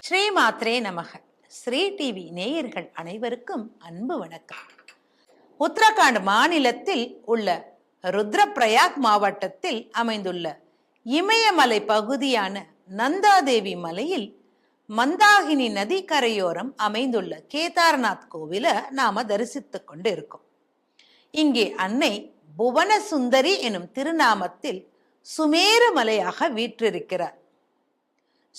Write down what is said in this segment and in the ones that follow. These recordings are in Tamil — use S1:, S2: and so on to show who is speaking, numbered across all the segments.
S1: ஸ்ரீ மாத்ரே நமக. ஸ்ரீ டிவி நேயர்கள் அனைவருக்கும் அன்பு வணக்கம். உத்தரகாண்ட் மாநிலத்தில் உள்ள ருத்ரப்பிரயாக் மாவட்டத்தில் அமைந்துள்ள இமயமலை பகுதியான நந்தாதேவி மலையில் மந்தாகினி நதி கரையோரம் அமைந்துள்ள கேதார்நாத் கோவில நாம தரிசித்துக் கொண்டு இருக்கோம் இங்கே அன்னை புவனசுந்தரி எனும் திருநாமத்தில் சுமேரு மலையாக வீற்றிருக்கிறார்.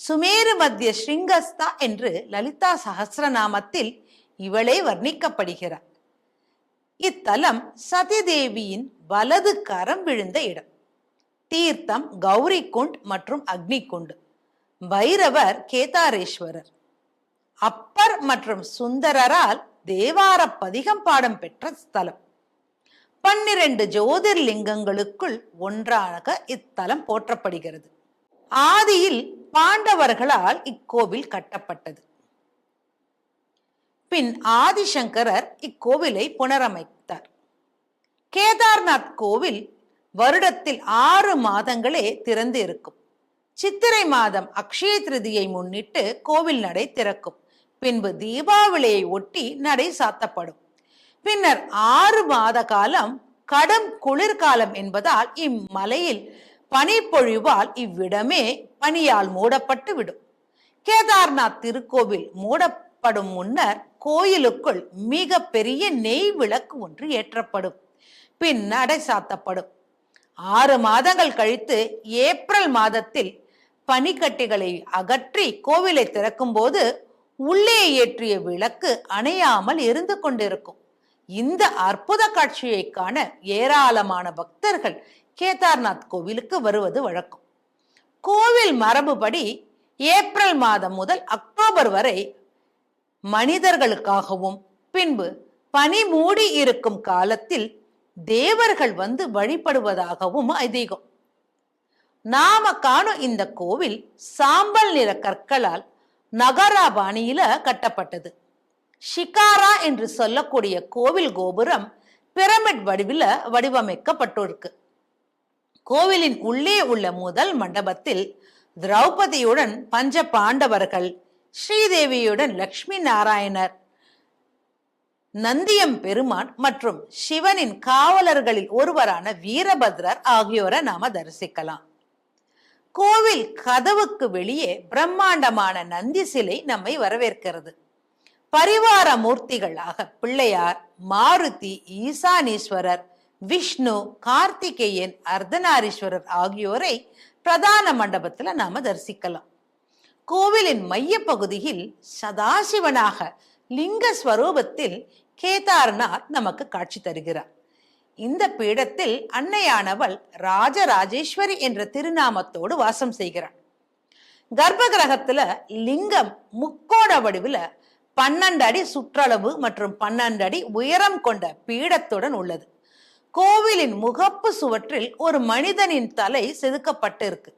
S1: சுமேரு மத்திய ஸ்ரீங்கஸ்தா என்று லலிதா சகசிரநாமத்தில் இவளே வர்ணிக்கப்படுகிறார். இத்தலம் சதிதேவியின் வலது கரம் விழுந்த இடம். தீர்த்தம் கௌரி குண்ட் மற்றும் அக்னி குண்டு பைரவர் கேதாரேஸ்வரர். அப்பர் மற்றும் சுந்தரரால் தேவார பதிகம் பாடம் பெற்ற ஸ்தலம். பன்னிரண்டு ஜோதிர்லிங்கங்களுக்குள் ஒன்றாக இத்தலம் போற்றப்படுகிறது. ஆதியில் பாண்டவர்களால் இக்கோவில் கட்டப்பட்டது. பின் ஆதிசங்கரர் இக்கோவிலை புனரமைத்தார். கேதார்நாத் கோவில் வருடத்தில் ஆறு மாதங்களே திறந்து இருக்கும் சித்திரை மாதம் அக்ஷய திருதியை முன்னிட்டு கோவில் நடை திறக்கும். பின்பு தீபாவளியை ஒட்டி நடை சாத்தப்படும். பின்னர் ஆறு மாத காலம் கடும் குளிர்காலம் என்பதால் இம்மலையில் பனிப்பொழிவால் இவ்விடமே பனியால் மூடப்பட்டு விடும். கேதார்நாத் திருக்கோவில் மூடப்படும் முன்னர் கோயிலுக்குள் மிக பெரிய நெய் விளக்கு ஒன்று ஏற்றப்படும். பின் நடை சாத்தப்படும். ஆறு மாதங்கள் கழித்து ஏப்ரல் மாதத்தில் பனிக்கட்டிகளை அகற்றி கோவிலை திறக்கும் போது உள்ளே ஏற்றிய விளக்கு அணையாமல் இருந்து கொண்டிருக்கும். இந்த அற்புத காட்சியை காண ஏராளமான பக்தர்கள் கேதார்நாத் கோவிலுக்கு வருவது வழக்கம். கோவில் மரபுபடி ஏப்ரல் மாதம் முதல் அக்டோபர் வரை மனிதர்களுக்காகவும் பின்பு பனி மூடி இருக்கும் காலத்தில் தேவர்கள் வந்து வழிபடுவதாகவும் ஐதீகம். நாம காணும் இந்த கோவில் சாம்பல் நிற கற்களால் நகரா பாணியில கட்டப்பட்டது. ஷிகாரா என்று சொல்லக்கூடிய கோவில் கோபுரம் பிரமிட் வடிவில் வடிவமைக்கப்பட்டிருக்கு. கோவிலின் உள்ளே உள்ள முதல் மண்டபத்தில் திரௌபதியுடன் பஞ்ச பாண்டவர்கள் ஸ்ரீதேவியுடன் லக்ஷ்மி நாராயணர் நந்தியம் பெருமான் மற்றும் சிவனின் காவலர்களில் ஒருவரான வீரபத்ரர் ஆகியோரை நாம தரிசிக்கலாம். கோவில் கதவுக்கு வெளியே பிரம்மாண்டமான நந்தி சிலை நம்மை வரவேற்கிறது. பரிவார மூர்த்திகளாக பிள்ளையார் மாருதி ஈசானீஸ்வரர் விஷ்ணு கார்த்திகேயன் அர்த்தநாரீஸ்வரர் ஆகியோரை பிரதான மண்டபத்துல நாம தரிசிக்கலாம். கோவிலின் மைய பகுதியில் சதாசிவனாக லிங்க ஸ்வரூபத்தில் கேதார்நாத் நமக்கு காட்சி தருகிறார். இந்த பீடத்தில் அன்னையானவள் ராஜராஜேஸ்வரி என்ற திருநாமத்தோடு வாசம் செய்கிறாள். கர்ப்ப கிரகத்துல லிங்கம் முக்கோண வடிவில் பன்னெண்டு அடி சுற்றளவு மற்றும் பன்னெண்டு அடி உயரம் கொண்ட பீடத்துடன் உள்ளது. கோவிலின் முகப்பு சுவற்றில் ஒரு மனிதனின் தலை செதுக்கப்பட்டு இருக்கு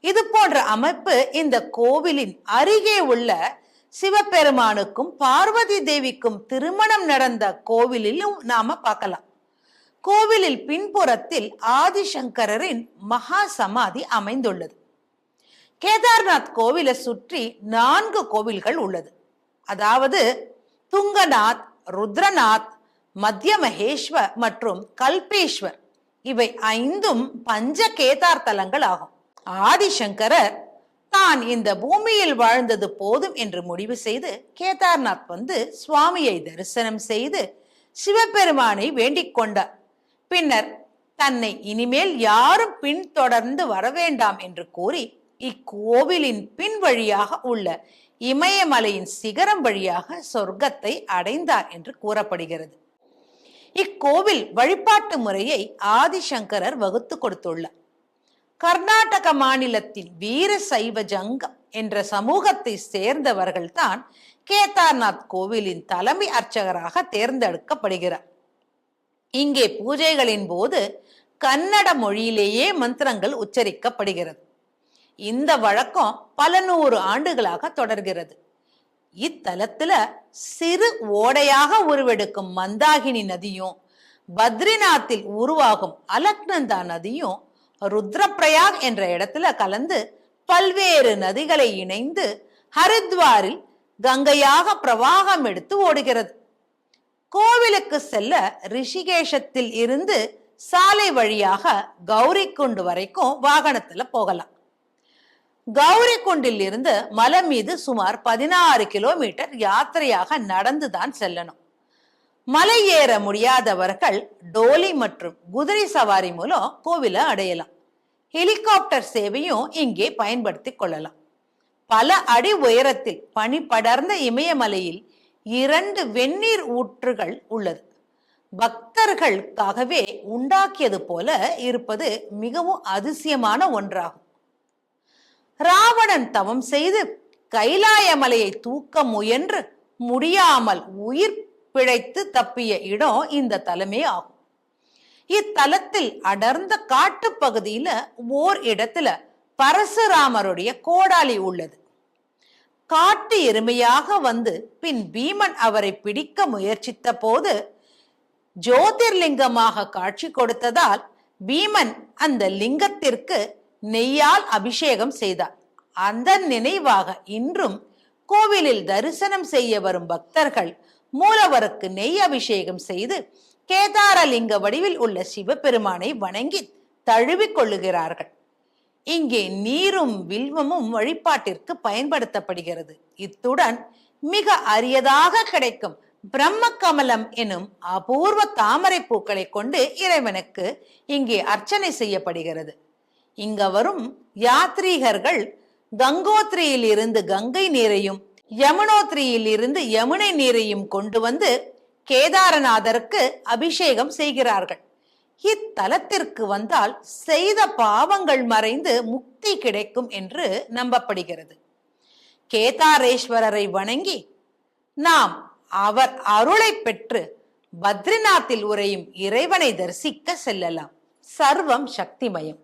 S1: இது போன்ற அமைப்பு இந்த கோவிலின் அருகே உள்ள சிவபெருமானுக்கும் பார்வதி தேவிக்கும் திருமணம் நடந்த கோவிலிலும் நாம பார்க்கலாம். கோவிலில் பின்புறத்தில் ஆதிசங்கரரின் மகா சமாதி அமைந்துள்ளது. கேதார்நாத் கோவிலை சுற்றி நான்கு கோவில்கள் உள்ளது. அதாவது துங்கநாத் ருத்ரநாத் மத்திய மகேஸ்வர் மற்றும் கல்பேஸ்வர் இவை ஐந்தும் பஞ்ச கேதார் தலங்கள் ஆகும். ஆதிசங்கரர் தான் இந்த பூமியில் வாழ்ந்தது போதும் என்று முடிவு செய்து கேதார்நாத் வந்து சுவாமியை தரிசனம் செய்து சிவபெருமானை வேண்டிக் கொண்டார். பின்னர் தன்னை இனிமேல் யாரும் பின்தொடர்ந்து வரவேண்டாம் என்று கூறி இக்கோவிலின் பின் வழியாக உள்ள இமயமலையின் சிகரம் வழியாக சொர்க்கத்தை அடைந்தார் என்று கூறப்படுகிறது. இக்கோவில் வழிபாட்டு முறையை ஆதிசங்கரர் வகுத்து கொடுத்துள்ளார். கர்நாடக மாநிலத்தின் வீர சைவ ஜங்கம் என்ற சமூகத்தை சேர்ந்தவர்கள்தான் கேதார்நாத் கோவிலின் தலைமை அர்ச்சகராக தேர்ந்தெடுக்கப்படுகிறார். இங்கே பூஜைகளின் போது கன்னட மொழியிலேயே மந்திரங்கள் உச்சரிக்கப்படுகிறது. இந்த வழக்கம் பல நூறு ஆண்டுகளாக தொடர்கிறது. இத்தலத்துல சிறு ஓடையாக உருவெடுக்கும் மந்தாகினி நதியும் பத்ரிநாத்தில் உருவாகும் அலக்னந்தா நதியும் ருத்ரப்பிரயாக் என்ற இடத்துல கலந்து பல்வேறு நதிகளை இணைந்து ஹரித்வாரில் கங்கையாக பிரவாகம் எடுத்து ஓடுகிறது. கோவிலுக்கு செல்ல ரிஷிகேஷத்தில் இருந்து சாலை வழியாக கௌரிக்குண்டு வரைக்கும் வாகனத்துல போகலாம். கௌரிக்குண்டில் இருந்து மலை மீது சுமார் பதினாறு கிலோமீட்டர் யாத்திரையாக நடந்துதான் செல்லணும். மலை ஏற முடியாதவர்கள் டோலி மற்றும் குதிரை சவாரி மூலம் கோவிலை அடையலாம். ஹெலிகாப்டர் சேவையும் இங்கே பயன்படுத்தி கொள்ளலாம். பல அடி உயரத்தில் பனி படர்ந்த இமயமலையில் இரண்டு வெந்நீர் ஊற்றுகள் உள்ளது. பக்தர்களுக்காகவே உண்டாக்கியது போல இருப்பது மிகவும் அதிசயமான ஒன்றாகும். ராவணன் தவம் செய்து கைலாய மலையை தூக்க முயன்று முடியாமல் உயிர் பிழைத்து தப்பிய இடம் இந்த தலமே ஆகும். இத்தலத்தில் அடர்ந்த காட்டு பகுதியில ஓர் இடத்துல பரசுராமருடைய கோடாலி உள்ளது. காட்டு எருமையாக வந்து பின் பீமன் அவரை பிடிக்க முயற்சித்த போது ஜோதிர்லிங்கமாக காட்சி கொடுத்ததால் பீமன் அந்த லிங்கத்திற்கு நெய்யால் அபிஷேகம் செய்தார். அந்த நினைவாக இன்றும் கோவிலில் தரிசனம் செய்ய வரும் பக்தர்கள் மூலவருக்கு நெய் அபிஷேகம் செய்து கேதாரலிங்க வடிவில் உள்ள சிவபெருமானை வணங்கி தழுவிக் கொள்ளுகிறார்கள். இங்கே நீரும் வில்வமும் வழிபாட்டிற்கு பயன்படுத்தப்படுகிறது. இத்துடன் மிக அரியதாக கிடைக்கும் பிரம்ம கமலம் எனும் அபூர்வ தாமரை பூக்களை கொண்டு இறைவனுக்கு இங்கே அர்ச்சனை செய்யப்படுகிறது. இங்க வரும் யாத்ரீகர்கள் கங்கோத்ரியில் இருந்து கங்கை நீரையும் யமுனோத்ரியில் இருந்து யமுனை நீரையும் கொண்டு வந்து கேதாரநாதருக்கு அபிஷேகம் செய்கிறார்கள். இத்தலத்திற்கு வந்தால் செய்த பாவங்கள் மறைந்து முக்தி கிடைக்கும் என்று நம்பப்படுகிறது. கேதாரேஸ்வரரை வணங்கி நாம் அவர் அருளை பெற்று பத்ரிநாத்தில் உரையும் இறைவனை தரிசிக்க செல்லலாம். சர்வம் சக்திமயம்.